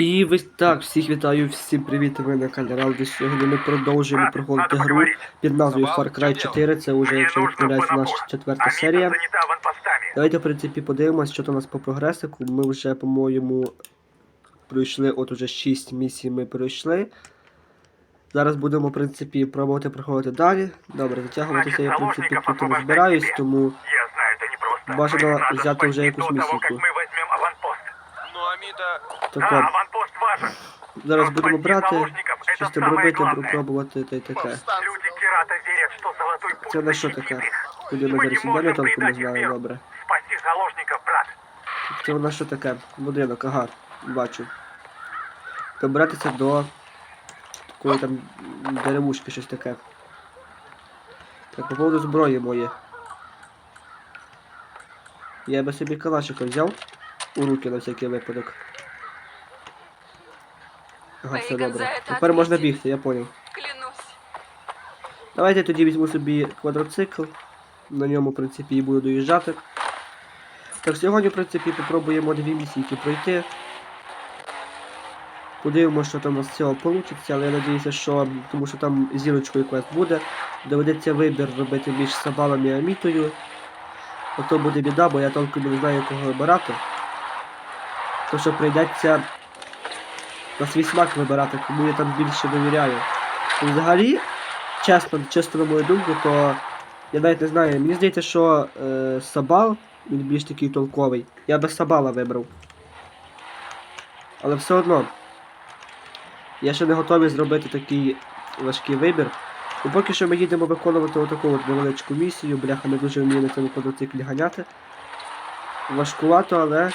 І ви так, всіх вітаю, всім привіт, ви на каналі Ралди. Сьогодні ми продовжуємо проходити гру під назвою Far Cry 4. Це вже, якщо не помиляюсь, наша четверта серія. Давайте, в принципі, подивимось, що там у нас по прогресику. Ми вже, по-моєму, пройшли, от уже 6 місій ми пройшли. Зараз будемо, в принципі, пробувати проходити далі. Добре, затягуватися я, в принципі, тут не збираюсь, тому. Бажано взяти вже якусь до так Да, от, аванпост важен. зараз Но будемо брати, щось там робити, пробувати та й таке. Це на що таке? Куди ми зараз ідемо, можем не знаю, добре. Це нас що таке? Будинок, ага, бачу. Добратися до такої там деревушки, щось таке. Так, по поводу зброї моє. Я би собі калашика взяв у руки на всякий випадок. Ага, все добре. Тепер можна бігти, я поняв. Клянусь. Давайте я тоді візьму собі квадроцикл. На ньому, в принципі, і буду доїжджати. Так, сьогодні, в принципі, попробуємо дві місійки пройти. Подивимося, що там у нас з цього вийде, але я надіюся, що тому що там зірочкою квест буде. Доведеться вибір робити між Сабалом і Амітою. Ото буде біда, бо я толком не знаю, кого вибирати. То що прийдеться на свій смак вибирати, кому я там більше довіряю. І взагалі, чесно, чисто на мою думку, то я навіть не знаю. Мені здається, що е, Сабал, він більш такий толковий. Я би Сабала вибрав. Але все одно. Я ще не готовий зробити такий важкий вибір. І поки що ми їдемо виконувати отаку от невеличку місію. Бляха не дуже вмію на цьому квадроциклі ганяти. Важкувато, але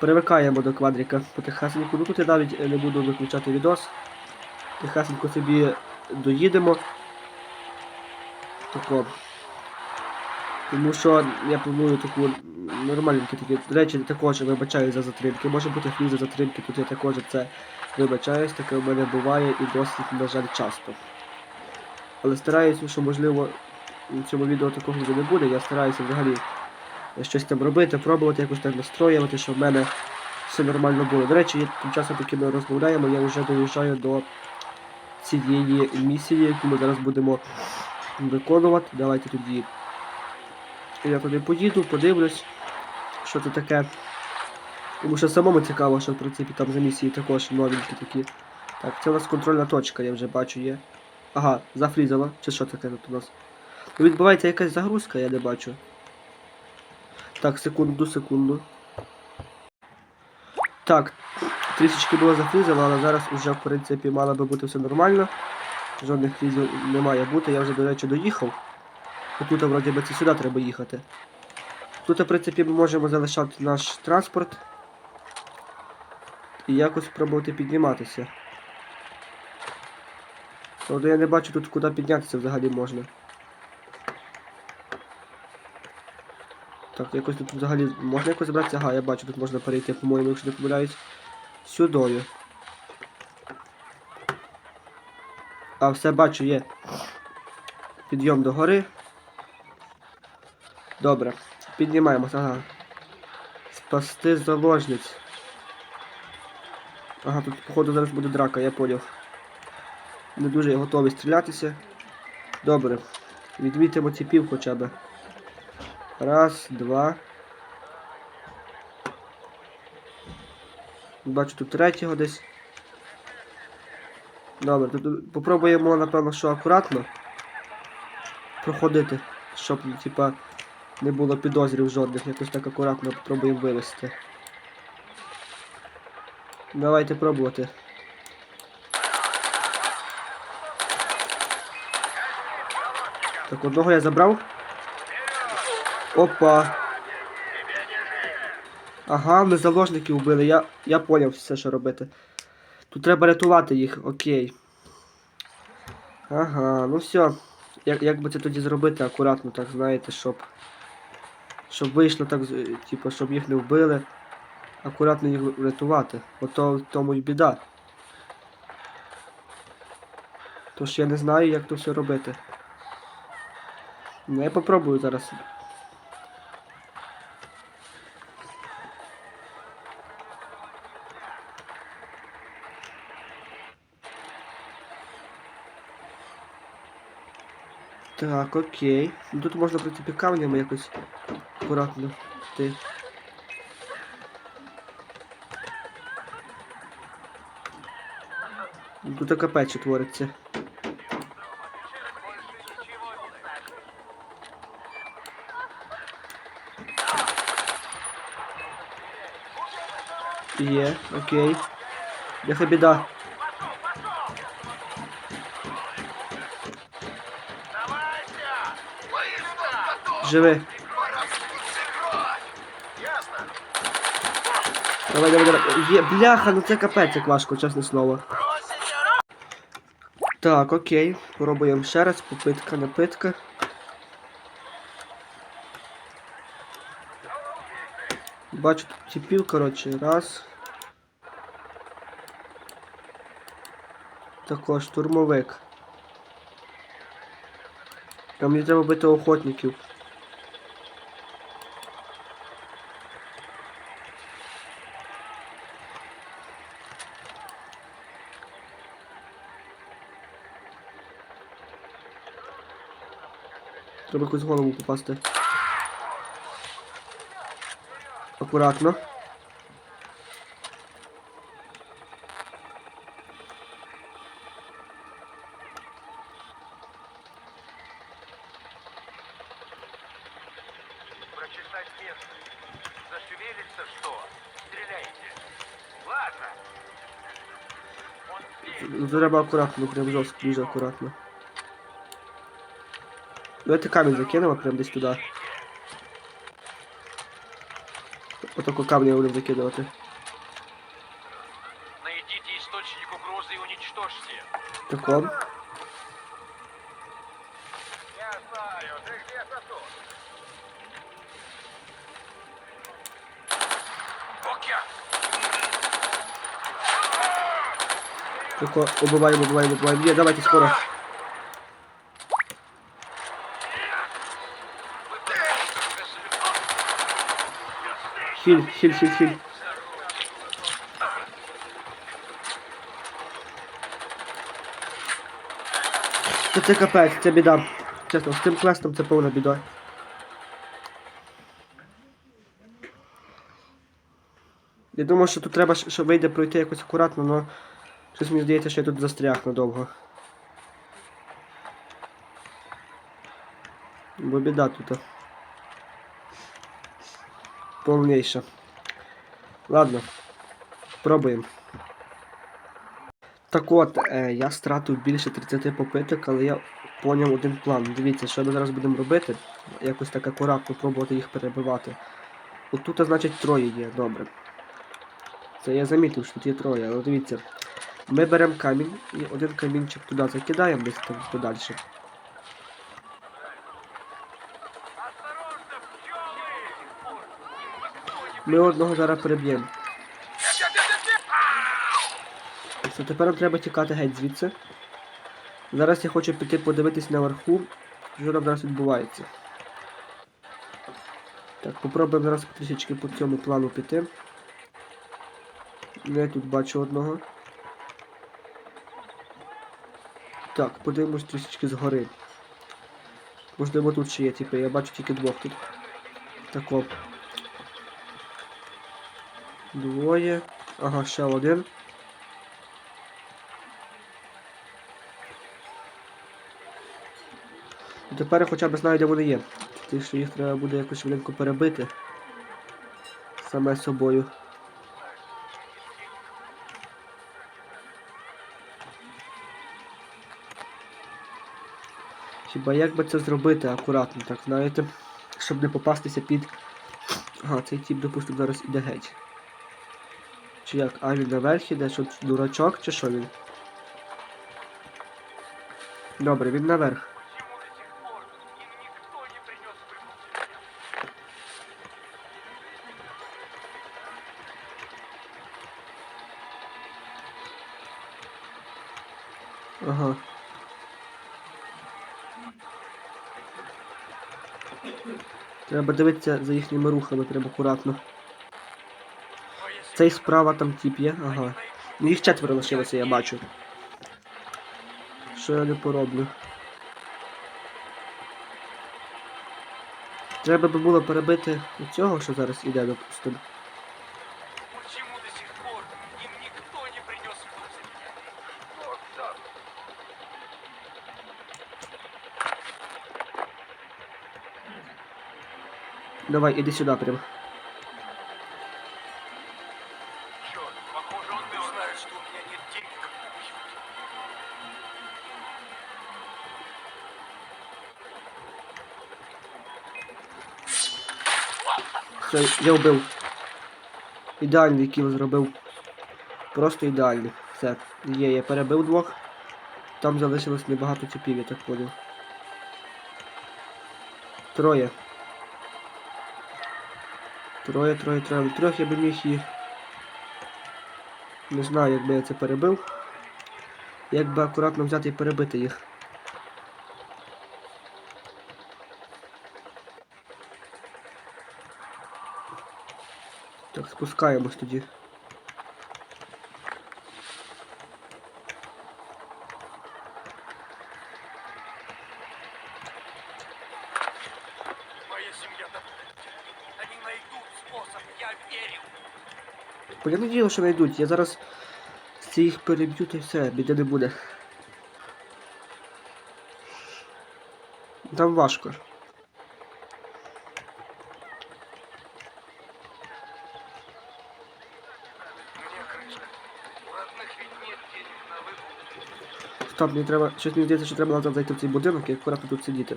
привикаємо до квадрика потихесеньку. Ну тут я навіть е, не буду виключати відос. Тихесенько собі доїдемо. Тако. Тому що я планую таку нормальненьку такі. Речі, також вибачаю за затримки. Може бути флі за затримки, тут я також це вибачаюсь, таке в мене буває і досить, на жаль, часто. Але стараюся, що можливо в цьому відео такого вже не буде. Я стараюся взагалі щось там робити, пробувати якось так настроювати, щоб в мене все нормально було. До речі, тим часом, поки ми розмовляємо, я вже доїжджаю до цієї місії, яку ми зараз будемо виконувати. Давайте тоді я туди поїду, подивлюсь, що це таке. Тому що самому цікаво, що в принципі там за місії також новенькі такі. Так, це у нас контрольна точка, я вже бачу є. Ага, зафрізало. Чи що таке тут у нас? Ну, Відбувається якась загрузка, я не бачу. Так, секунду, секунду. Так, трішечки було зафрізало, але зараз вже в принципі мало би бути все нормально. Жодних фрізів не має бути, я вже, до речі, доїхав. Тут, вроді би, це сюди треба їхати. Тут, в принципі, ми можемо залишати наш транспорт і якось спробувати підніматися. Тобто я не бачу тут куди піднятися взагалі можна. Так, якось тут взагалі можна якось забратися? Ага, я бачу, тут можна перейти, по-моєму, якщо не помиляюсь. Сюдою. А, все бачу, є. Підйом до гори. Добре. Піднімаємося, ага. Спасти заложниць. Ага, тут, походу, зараз буде драка, я поняв. Не дуже готовий стрілятися. Добре. Відмітимо ціпів хоча б. Раз, два. Бачу тут третього десь. Добре, тут попробуємо, напевно, що акуратно проходити, щоб, типа, не було підозрів жодних. Якось так акуратно попробуємо вивести. Давайте пробувати. Так, одного я забрав. Опа. Ага, ми заложників вбили. Я я поняв все, що робити. Тут треба рятувати їх, окей. Ага, ну все. Як як би це тоді зробити акуратно, так знаєте, щоб. Щоб вийшло так, з- типу, щоб їх не вбили. Акуратно їх рятувати. Ото в тому й біда. Тож я не знаю, як то все робити. Ну, я попробую зараз. Так, окей. Ну, Тут можна, в принципі, камнями якось акуратно йти. Ну, Тут капець твориться. Є, окей. Яка біда. Живи. Давай, давай, давай. Є, бляха, ну це капець як важко, чесне слово. Так, окей. Пробуємо ще раз. Попитка, напитка. Бачу тут тіпів, коротше, раз. Також штурмовик. Там мені треба бити охотників. Треба якусь голову попасти. Акуратно. Прочесать местность. Зашевелится что? Стреляйте. Ладно. Треба акуратно, прям жорстко, дуже акуратно. Давайте камінь закинемо прям десь туди. Отако камня будемо закидувати. Найдите источник угрозы и уничтожьте. Тако. Я знаю, ты где-то тут. Окей. Тако. Убиваємо, убиваємо, убиваємо. Є, давайте скоро. Хіль, хіль, хіль, хіль. Це, це капець, це біда. Чесно, з цим квестом це повна біда. Я думав, що тут треба, що вийде пройти якось акуратно, але щось мені здається, що я тут застряг надовго. Бо біда тут. Повніша. Ладно, пробуємо. Так от, е, я стратив більше 30 попиток, але я поняв один план. Дивіться, що ми зараз будемо робити. Якось так акуратно пробувати їх перебивати. От тут, значить, троє є, добре. Це я замітив, що тут є троє, але дивіться. Ми беремо камінь і один камінчик туди закидаємо десь там подальше. Ми одного зараз переб'ємо. Все, тепер нам треба тікати геть звідси. Зараз я хочу піти подивитись наверху, що там зараз відбувається. Так, попробуємо зараз трішечки по цьому плану піти. Я тут бачу одного. Так, подивимось трішечки згори. Можливо тут ще є, типу, я бачу тільки двох тут. Так оп. Двоє. Ага, ще один. І Тепер я хоча б знаю, де вони є. Ті, що їх треба буде якось швиденько перебити. Саме собою. Хіба як би це зробити акуратно, так знаєте, щоб не попастися під. Ага, цей тип, допустимо, зараз іде геть. Чи як? А він наверх іде, що дурачок, чи що він? Добре, він наверх. Ага. Треба дивитися за їхніми рухами, треба акуратно. Цей справа там тип є, ага. Ну їх четверо лишилося, я бачу. Що я не пороблю. Треба би було перебити цього, що зараз іде, допустимо. Давай, іди сюди прям. Все, я вбив. Ідеальний кіл зробив. Просто ідеальний. Все. Є, я перебив двох. Там залишилось небагато типів, я так поняв. Троє. Троє, троє, троє. Трьох я би міг і. Не знаю, як би я це перебив. Як би акуратно взяти і перебити їх. Спускаємось тоді. Я надію, що знайдуть. Я зараз з їх переб'ю та й все, біди не буде. Там важко. Стоп, мені треба. Щось мені здається, що треба назад зайти в цей будинок і акуратно тут сидіти.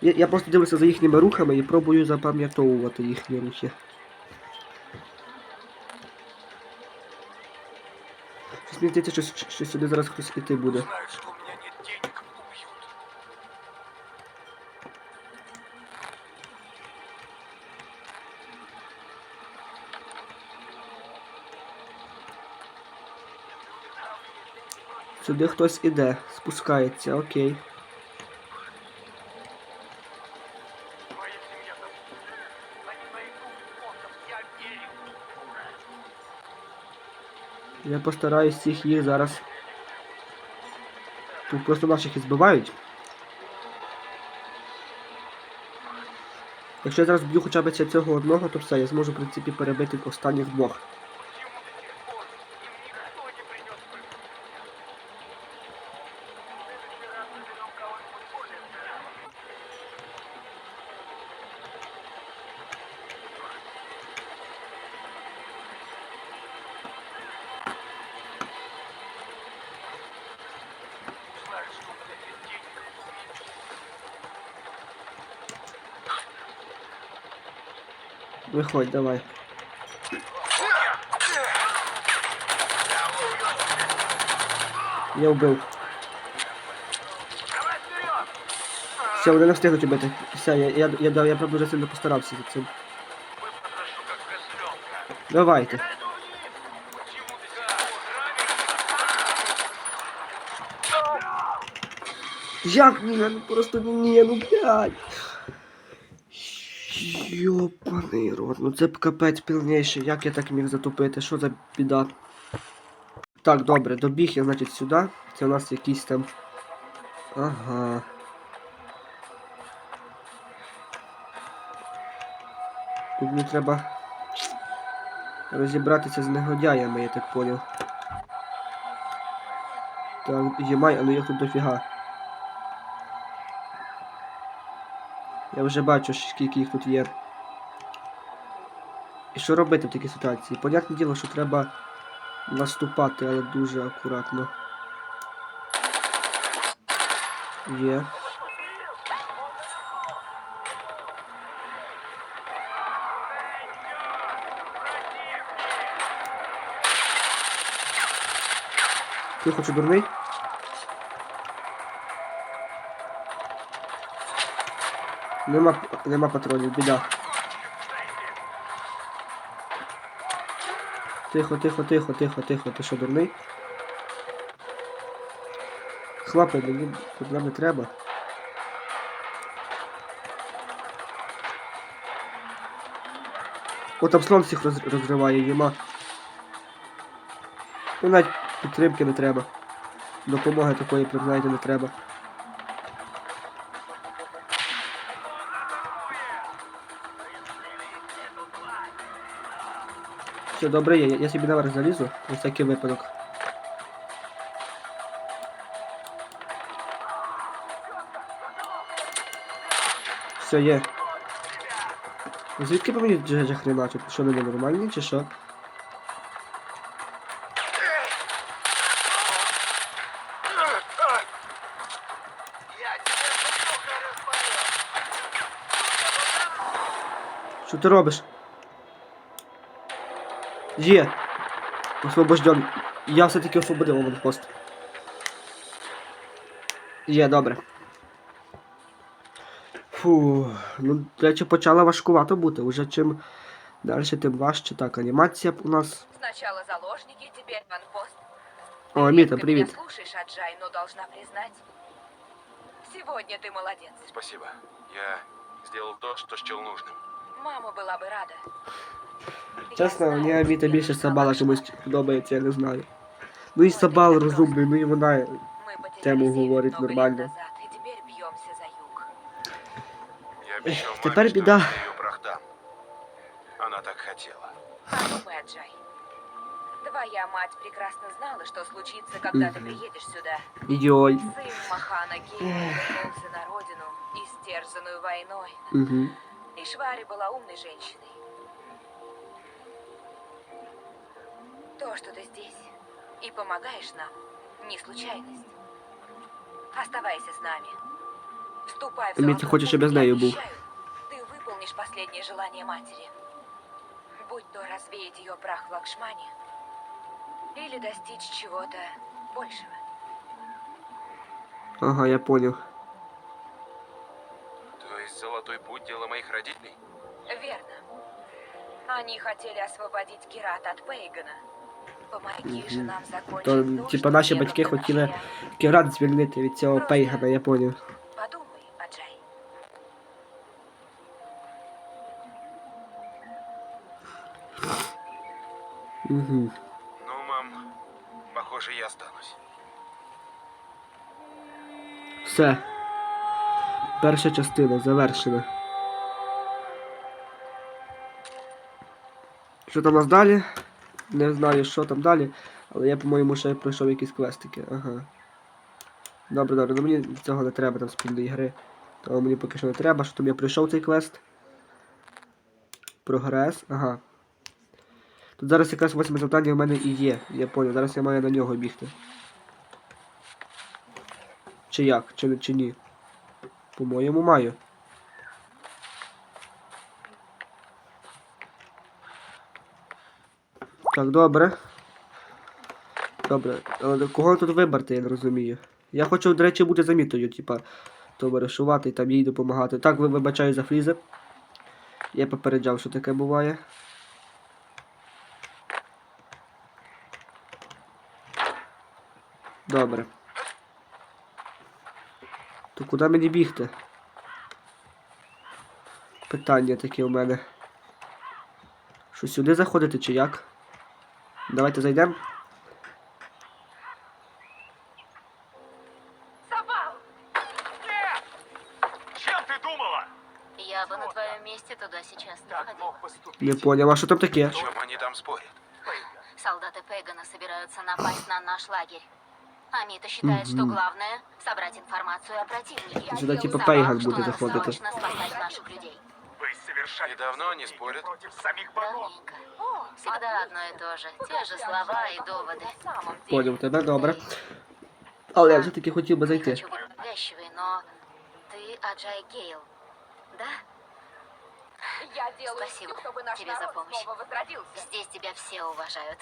Я, я просто дивлюся за їхніми рухами і пробую запам'ятовувати їхні рухи. Щось мені здається, що, що сюди зараз хтось іти буде. Сюди хтось іде, спускається, окей. Я постараюсь всіх їх зараз. Тут просто наших і збивають. Якщо я зараз б'ю хоча б цього одного, то все, я зможу, в принципі, перебити останніх двох. Виходь, давай. Я вперед! Все, вони не встигнуть убити. Все, я, я, я, я, я правда дуже сильно постарався за цим. Давайте. Як ні, ну просто ні, ну блядь. Йопаний рот, ну це б капець півніший. Як я так міг затопити? Що за біда? Так, добре, добіг я, значить, сюди. Це у нас якийсь там. Ага. Тут мені треба розібратися з негодяями, я так поняв. Так, Ємай, але їх тут дофіга. Я вже бачу, скільки їх тут є. І що робити в такій ситуації? Понятне діло, що треба наступати, але дуже акуратно. Є. Ти хочу дурний? Нема, нема патронів, біда. Тихо, тихо, тихо, тихо, тихо, ти що дурний? Хлопці, мені нам не треба. О, там слон всіх роз, розриває, їма. Ну навіть підтримки не треба. Допомоги такої, прям, знаєте, не треба. Все, добре, я, я собі наверх залізу, на всякий випадок. Все, є. Звідки по мені джежа хреначить? Що вони нормальні чи що? Що ти робиш? Є. Освобожден. Я все-таки освободив аванпост. Є, добре. Фу, ну, до речі, почала важкувато бути. Уже чим далі, тим важче. Так, анімація у нас. Сначала заложники, теперь ванпост. О, Ты Мита, редко привет. меня слушаешь, Аджай, но должна признать. Сегодня ты молодец. Спасибо. Я сделал то, что счел нужным. Мама была бы рада. Я Чесно, знаю, мені Міта тебе більше нужна Сабала ваша чомусь мать. подобається, я не знаю. Ну і Сабал розумний, ну і вона. Мы потеряли тему Север говорить много лет нормально. назад, и теперь бьемся за юг. Я обещал теперь маме, что беда. я ее прах дам. Она так хотела. Подумай, Аджай. Твоя мать прекрасно знала, что случится, когда ты Мгм. приедешь сюда. Йой. Сын Махана Гея вернулся на родину, истерзанную войной. Угу. И Швари была умной женщиной. То, что ты здесь и помогаешь нам, не случайность. Оставайся с нами. Вступай в золотой хочешь, знаю, и был? обещаю, Ты выполнишь последнее желание матери. Будь то развеять ее прах в Лакшмане, или достичь чего-то большего. Ага, я понял. То есть золотой путь дело моих родителей? Верно. Они хотели освободить Кират от Пейгана. То, типа, наші батьки хотіли Кірат звільнити від цього Пейгана, я поняв. Угу. Ну, мам, похоже, я останусь. Все. Перша частина завершена. Що там у нас далі? Не знаю, що там далі, але я, по-моєму, ще пройшов якісь квестики. Ага. Добре, добре, ну мені цього не треба там спільної гри. Того мені поки що не треба, що там я пройшов цей квест. Прогрес, ага. Тут зараз якраз восьме завдання в мене і є. Я понял, зараз я маю на нього бігти. Чи як? Чи, чи ні? По-моєму, маю. Так, добре. Добре. Але кого тут вибрати, я не розумію. Я хочу, до речі, бути замітою, типа, товаришувати і там їй допомагати. Так, вибачаю за фрізи. Я попереджав, що таке буває. Добре. То куди мені бігти? Питання таке у мене. Що сюди заходити чи як? Давайте зайдемо. Сабал! Нет! Чем ты думала? Я бы на твоем месте туда сейчас не Так ходила. мог поступить. Не поняв, а що там таке? О чем они там спорят? Солдаты Пегана собираются напасть на наш лагерь. Амита считает, что главное — собрать информацию о противнике. Сюда типа Сама, Пейган что будет надо заходить. срочно спасать наших людей. Вы совершали И давно они преступление спорят? против самих богов. Давненько. Всегда одно и то же. Те же слова и доводы. На самом деле. Поняв тебе, добре. Але я все-таки хотів би Не зайти. хочу быть навязчивой, но ты Аджай Гейл, да? Я делаю Спасибо все, чтобы наш тебе за народ помощь. снова возродился. Здесь тебя все уважают.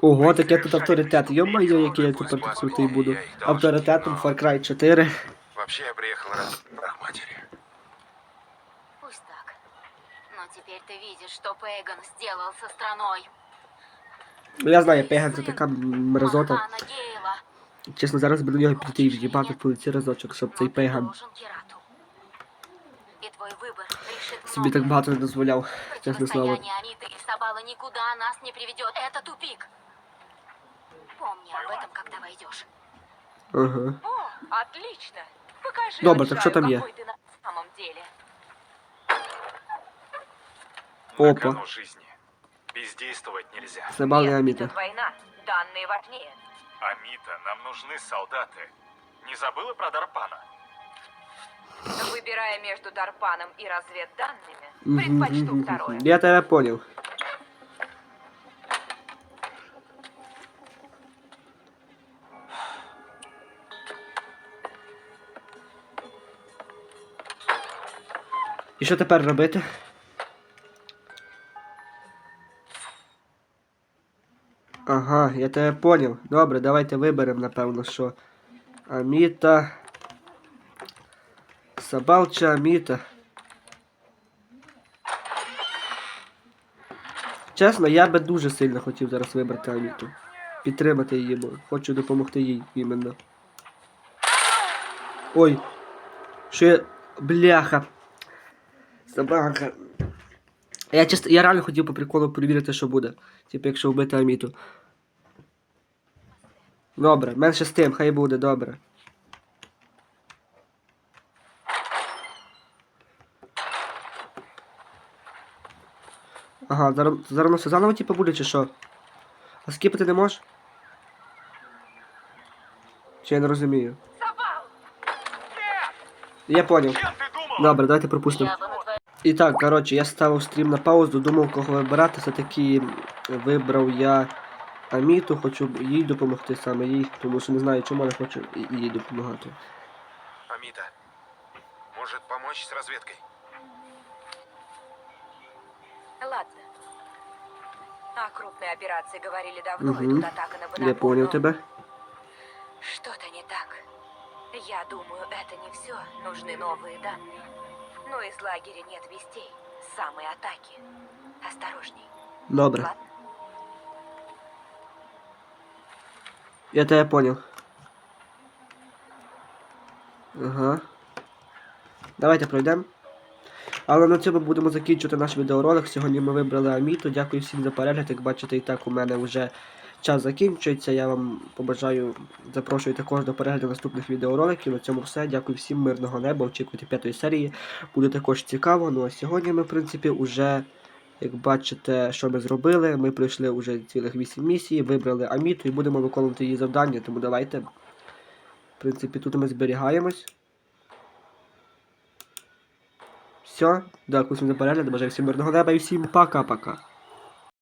Ого, таке тут авторитет. Йо-моє, який я тепер тут крутий буду. Авторитетом Far Cry 4. Вообще, я приехал ради прах матери. теперь ты видишь, что Пейган сделал со страной. Ну я знаю, Пеган це така мерзота. Махана Гейла. Чесно, зараз би до нього піти і в'їбати по лиці разочок, щоб цей Но ты Пеган должен Кирату. И твой выбор решит собі так многое. багато не дозволяв. Чесне слово. Противостояние Амиты и Сабала никуда нас не приведет. Это тупик. Помни об этом, когда войдешь. Ага. О, отлично. Покажи Добре, так Аджаю, що там є? какой ты на Опа. На кону жизни. Бездействовать нельзя. Сабал і Нет, Аміта. идет война. Данные важнее. Амита, нам нужны солдаты. Не забыла про Дарпана? Выбирая между Дарпаном и разведданными, Мгм, предпочту мгм, второе. мгм. Я тебе понял. І що тепер робити? Ага, я тебе понял. Добре, давайте виберемо, напевно, що. Аміта. Сабал Аміта? Чесно, я би дуже сильно хотів зараз вибрати Аміту. Підтримати її, бо хочу допомогти їй іменно. Ой. Що я. Бляха. Собака. Я чисто. Я реально хотів по приколу перевірити, що буде. Типу, якщо вбити Аміту. Добре, менше з тим, хай буде, добре. Ага, зараз, зараз все заново типу буде чи що? А скіпати не можеш? Чи я не розумію? Я думал? Добре, давайте пропустимо. І так, коротше, я ставив стрім на паузу, думав, кого вибирати. Все-таки вибрав я Аміту, хочу їй допомогти саме їй, тому що не знаю, чому але хочу і- їй допомагати. Амита, может помочь с разведкой? Ладно. О крупной операции говорили давно, и Угу. тут атака на Я Бонапур, понял но тебе. Что-то не так. Я думаю, это не все. Нужны новые данные. Но из лагеря нет вестей. Самой атаки. Осторожней. Добре. Ладно? Я тебе понял. Ага. Давайте пройдемо. Але на цьому будемо закінчувати наш відеоролик. Сьогодні ми вибрали Аміту. Дякую всім за перегляд. Як бачите, і так у мене вже час закінчується. Я вам побажаю, запрошую також до перегляду наступних відеороликів. На цьому все. Дякую всім, мирного неба. Очікуйте п'ятої серії. Буде також цікаво. Ну а сьогодні ми, в принципі, уже. Як бачите, що ми зробили, ми пройшли вже цілих 8 місій, вибрали Аміту і будемо виконувати її завдання, тому давайте. В принципі, тут ми зберігаємось. Все, дякую всім за перегляд, бажаю всім мирного неба і всім пока-пока.